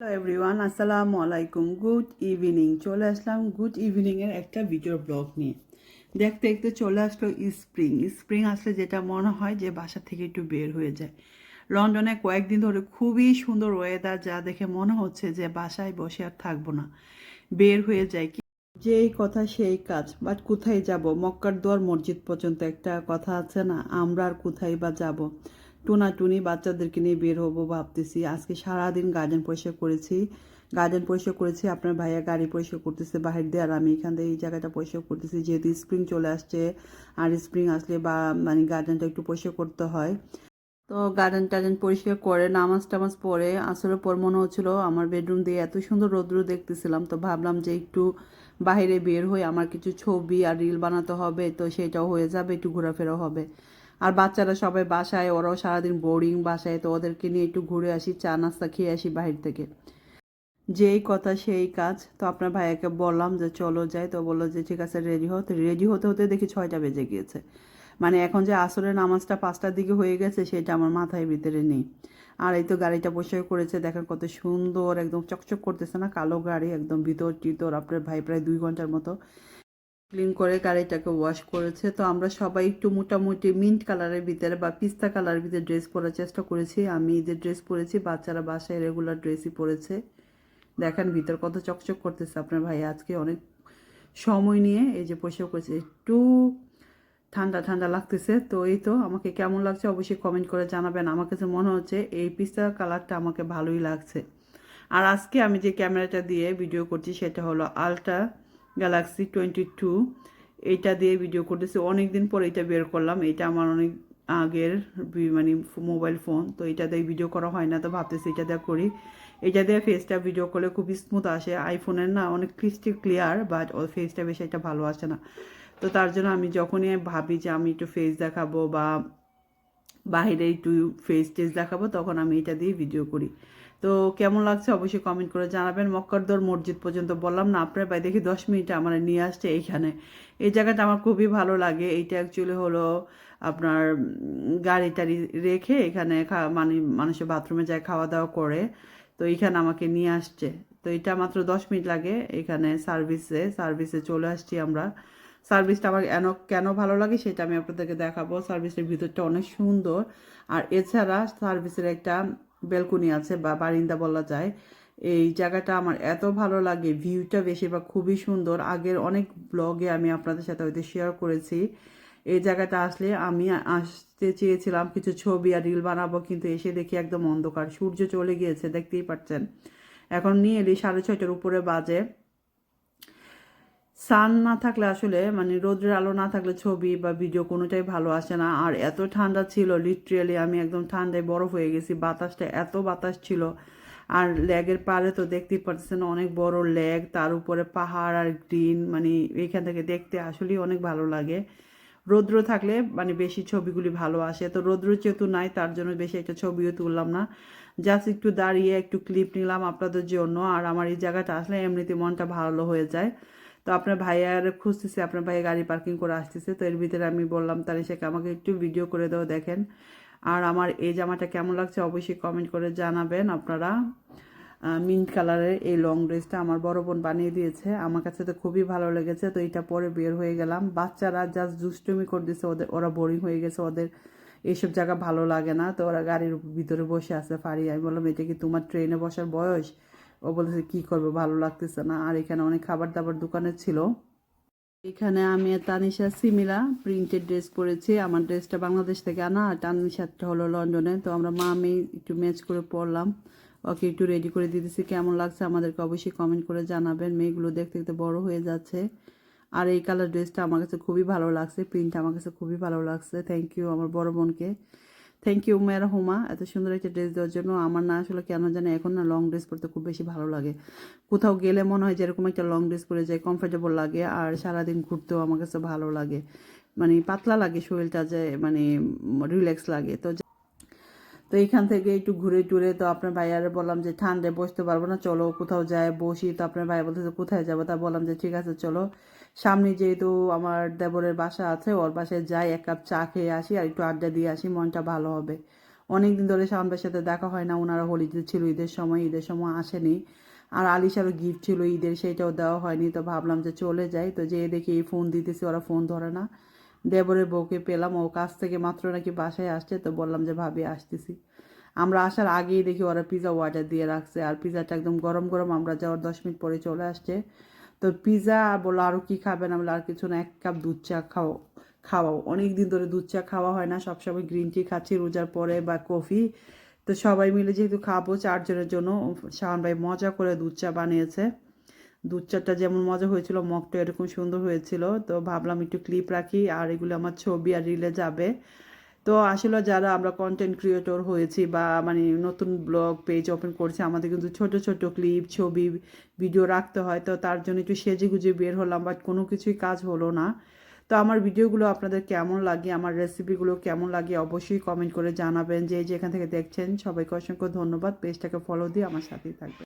Hello everyone আসসালামু আলাইকুম good evening চলে আসলাম গুড ইভিনিংয়ের একটা ভিডিও ব্লগ নিয়ে। দেখতে দেখতে চলে আসলো স্প্রিং স্প্রিং আসলে যেটা মনে হয় যে বাসা থেকে একটু বের হয়ে যায়। লন্ডনে কয়েকদিন ধরে খুবই সুন্দর ওয়েদার যা দেখে মনে হচ্ছে যে বাসায় বসে আর থাকব না। বের হয়ে যায় কি যেই কথা সেই কাজ বাট কোথায় যাব? মক্কার দোয়ার মসজিদ পর্যন্ত একটা কথা আছে না, আমরা আর কোথায় বা যাব? টুনা টুনি বাচ্চাদেরকে নিয়ে বের হব ভাবতেছি। আজকে সারাদিন গার্ডেন পরিষ্কার করেছি। গার্ডেন পরিষ্কার করেছি, আপনার ভাইয়া গাড়ি পরিষ্কার করতেছে বাহির দিয়ে, আর আমি এখান থেকে এই জায়গাটা পরিষ্কার করতেছি। যেহেতু স্প্রিং চলে আসছে, আর স্প্রিং আসলে বা মানে গার্ডেনটা একটু পরিষ্কার করতে হয়। তো গার্ডেন টার্ডেন পরিষ্কার করে নামাজ টামাজ পরে আসলে পর মনে হচ্ছিল আমার বেডরুম দিয়ে এত সুন্দর রৌদ্র দেখতেছিলাম। তো ভাবলাম যে একটু বাইরে বের হয়ে আমার কিছু ছবি আর রিল বানাতে হবে, তো সেটাও হয়ে যাবে, একটু ঘোরাফেরা হবে। আর বাচ্চারা সবাই বাসায়, ওরাও সারাদিন বোরিং বাসায়, তো ওদেরকে নিয়ে একটু ঘুরে আসি, চা নাস্তা খেয়ে আসি বাহির থেকে। যেই কথা সেই কাজ। তো আপনার ভাইয়াকে বললাম যে, চলো যাই। তো বলল যে, ঠিক আছে রেডি হতে রেডি হতে হতে দেখি ছয়টা বেজে গিয়েছে। মানে এখন যে আসরের নামাজটা পাঁচটার দিকে হয়ে গেছে, সেটা আমার মাথায় ভিতরে নেই। আর এই তো গাড়িটা পরিষ্কার করেছে, দেখেন কত সুন্দর, একদম চকচক করতেছে না, কালো গাড়ি, একদম ভিতর টিতর আপনার ভাই প্রায় দুই ঘণ্টার মতো ক্লিন করে গাড়িটাকে ওয়াশ করেছে। তো আমরা সবাই একটু মোটামুটি মিন্ট কালারের ভিতরে বা পিস্তা কালারের ভিতরে ড্রেস পরার চেষ্টা করেছি। আমি ঈদের ড্রেস পরেছি, বাচ্চারা বাসায় রেগুলার ড্রেসই পরেছে। দেখেন ভিতর কত চকচক করতেছে আপনার ভাই। আজকে অনেক সময় নিয়ে এই যে পরিষ্কার করেছে একটু ঠান্ডা ঠান্ডা লাগতেছে। তো এই তো, আমাকে কেমন লাগছে অবশ্যই কমেন্ট করে জানাবেন। আমার কাছে মনে হচ্ছে এই পিস্তা কালারটা আমাকে ভালোই লাগছে। আর আজকে আমি যে ক্যামেরাটা দিয়ে ভিডিও করছি, সেটা হলো আলট্রা গ্যালাক্সি টোয়েন্টি টু এইটা দিয়ে ভিডিও করতেছি। অনেক দিন পর এটা বের করলাম। এটা আমার অনেক আগের মানে মোবাইল ফোন তো এটা দিয়ে ভিডিও করা হয় না, তো ভাবতেছি এটা দিয়ে করি। এটা দিয়ে ফেসটা ভিডিও করলে খুবই স্মুথ আসে। আইফোনের না অনেক ক্রিস্টি ক্লিয়ার বাট ওর ফেসটা বেশি একটা ভালো আসে না। তো তার জন্য আমি যখনই ভাবি যে আমি একটু ফেস দেখাবো বা বাইরে একটু ফেস টেস দেখাবো, তখন আমি এটা দিয়ে ভিডিও করি। তো কেমন লাগছে অবশ্যই কমেন্ট করে জানাবেন। মক্কারদর মসজিদ পর্যন্ত বললাম না, আপনার ভাই দেখি দশ মিনিটে আমার নিয়ে আসছে এইখানে। এই জায়গাটা আমার খুবই ভালো লাগে। এইটা অ্যাকচুয়ালি হলো আপনার গাড়ি টাড়ি রেখে এখানে মানে মানুষের বাথরুমে যায় খাওয়া দাওয়া করে। তো এইখানে আমাকে নিয়ে আসছে। তো এটা মাত্র দশ মিনিট লাগে এখানে সার্ভিসে সার্ভিসে চলে আসছি আমরা। সার্ভিসটা আমার কেন কেন ভালো লাগে সেটা আমি আপনাদেরকে দেখাবো। সার্ভিসের ভিতরটা অনেক সুন্দর। আর এছাড়া সার্ভিসের একটা বেলকনি আছে বা বারিন্দা বলা যায়। এই জায়গাটা আমার এত ভালো লাগে, ভিউটা বেশিরভাগ খুবই সুন্দর। আগের অনেক ব্লগে আমি আপনাদের সাথে হয়তো শেয়ার করেছি। এই জায়গাটা আসলে আমি আসতে চেয়েছিলাম কিছু ছবি আর রিল বানাবো, কিন্তু এসে দেখি একদম অন্ধকার। সূর্য চলে গিয়েছে, দেখতেই পাচ্ছেন। এখন নিয়ে এলি সাড়ে ছয়টার উপরে বাজে। সান না থাকলে আসলে মানে রোদ্রের আলো না থাকলে ছবি বা ভিডিও কোনোটাই ভালো আসে না। আর এত ঠান্ডা ছিল লিটারেলি আমি একদম ঠান্ডায় বরফ হয়ে গেছি, বাতাসটা এত বাতাস ছিল। আর ল্যাগের পারে তো দেখতেই পাচ্ছেন অনেক বড় ল্যাগ তার উপরে পাহাড় আর গ্রিন মানে এইখান থেকে দেখতে আসলেই অনেক ভালো লাগে। রৌদ্র থাকলে মানে বেশি ছবিগুলি ভালো আসে। তো রৌদ্র যেহেতু নাই, তার জন্য বেশি একটা ছবিও তুললাম না। জাস্ট একটু দাঁড়িয়ে একটু ক্লিপ নিলাম আপনাদের জন্য। আর আমার এই জায়গাটা আসলে এমনিতে মনটা ভালো হয়ে যায়। তো আপনার ভাইয়ার খুঁজতেছে, আপনার ভাইয়া গাড়ি পার্কিং করে আসতেছে, তো এর ভিতরে আমি বললাম তাহলে সে আমাকে একটু ভিডিও করে দাও, দেখেন। আর আমার এই জামাটা কেমন লাগছে অবশ্যই কমেন্ট করে জানাবেন আপনারা। মিন্ট কালারের এই লং ড্রেসটা আমার বড় বোন বানিয়ে দিয়েছে। আমার কাছে তো খুবই ভালো লেগেছে, তো এটা পরে বের হয়ে গেলাম। বাচ্চারা জাস্ট দুষ্টুমি করতেছে, ওদের, ওরা বোরিং হয়ে গেছে, ওদের এইসব জায়গা ভালো লাগে না। তো ওরা গাড়ির ভিতরে বসে আছে ফাড়ি আমি বললাম, এটা কি তোমার ট্রেনে বসার বয়স? ও বলেছে, কি করবে? ভালো লাগতেছে না। আর এখানে অনেক খাবার দাবার দোকানে ছিল। এখানে আমি তানিশা সিমিলা প্রিন্টেড ড্রেস পরেছি। আমার ড্রেসটা বাংলাদেশ থেকে আনা। আর তানিশারটা হলো লন্ডনে। তো আমরা মা আমি একটু ম্যাচ করে পরলাম। ওকে একটু রেডি করে দিতেছি। কেমন লাগছে আমাদেরকে অবশ্যই কমেন্ট করে জানাবেন। মেয়েগুলো দেখতে দেখতে বড় হয়ে যাচ্ছে। আর এই কালার ড্রেসটা আমার কাছে খুবই ভালো লাগছে। প্রিন্টটা আমার কাছে খুবই ভালো লাগছে। থ্যাংক ইউ আমার বড় বোনকে। থ্যাংক ইউ মেয়েরা হোমা এত সুন্দর একটা ড্রেস দেওয়ার জন্য আমার না আসলে কেন জানি এখন না লং ড্রেস পরতে খুব বেশি ভালো লাগে। কোথাও গেলে মনে হয় যেরকম একটা লং ড্রেস পরে যায় কমফোর্টেবল লাগে, আর সারাদিন ঘুরতেও আমার কাছে ভালো লাগে। মানে পাতলা লাগে শরীরটা যে মানে রিল্যাক্স লাগে। তো তো এইখান থেকে একটু ঘুরে টুরে তো আপনার ভাইয়ারে বললাম যে, ঠান্ডায় বসতে পারব না, চলো কোথাও যায়, বসি। তো আপনার ভাই বলতেছে, কোথায় যাব? তা বললাম যে, ঠিক আছে, চলো। সামনে যেহেতু আমার দেবরের বাসা আছে, ওর বাসায় যাই, এক কাপ চা খেয়ে আসি আর একটু আড্ডা দিয়ে আসি, মনটা ভালো হবে। অনেক দিন ধরে সামনের সাথে দেখা হয় না ওনারা হোলিতে ছিল, ঈদের সময় ঈদের সময় আসেনি। আর আলিশারও গিফট ছিল, ঈদের সেইটাও দেওয়া হয়নি, তো ভাবলাম যে, চলে যাই। তো যেয়ে দেখি ফোন দিতেছি, ওরা ফোন ধরে না। দেবরের বউকে পেলাম ও কাছ থেকে মাত্র নাকি বাসায় আসছে তো বললাম যে ভাবি আসতেছি। আমরা আসার আগেই দেখি ওরা পিৎজা অর্ডার দিয়ে রাখছে আর পিৎজাটা একদম গরম গরম আমরা যাওয়ার দশ মিনিট পরে চলে আসছে। তো পিৎজা বলল আরও কী খাবেন আমি বললাম, আর কিছু না এক কাপ দুধ চা খাও খাওয়াও। অনেক দিন ধরে দুধ চা খাওয়া হয় না সবসময় গ্রিন টি খাচ্ছি রোজার পরে বা কফি। তো সবাই মিলে যেহেতু খাব চারজনের জন্য শাহান ভাই মজা করে দুধ চা বানিয়েছে। দুধ চাটা যেমন মজা হয়েছিল মগটা এরকম সুন্দর হয়েছিল। তো ভাবলাম একটু ক্লিপ রাখি, আর এগুলো আমার ছবি আর রিলে যাবে। তো আসলে যারা আমরা কন্টেন্ট ক্রিয়েটর হয়েছি বা মানে নতুন ব্লগ পেজ ওপেন করছি, আমাদের কিন্তু ছোট ছোট ক্লিপ ছবি ভিডিও রাখতে হয়। তো তার জন্য একটু সেজে গুজে বের হলাম বাট কোনো কিছুই কাজ হলো না। তো আমার ভিডিওগুলো আপনাদের কেমন লাগে, আমার রেসিপিগুলো কেমন লাগে, অবশ্যই কমেন্ট করে জানাবেন। যে যেখান থেকে দেখছেন, সবাইকে অসংখ্য ধন্যবাদ। পেজটাকে ফলো দিয়ে আমার সাথেই থাকবেন।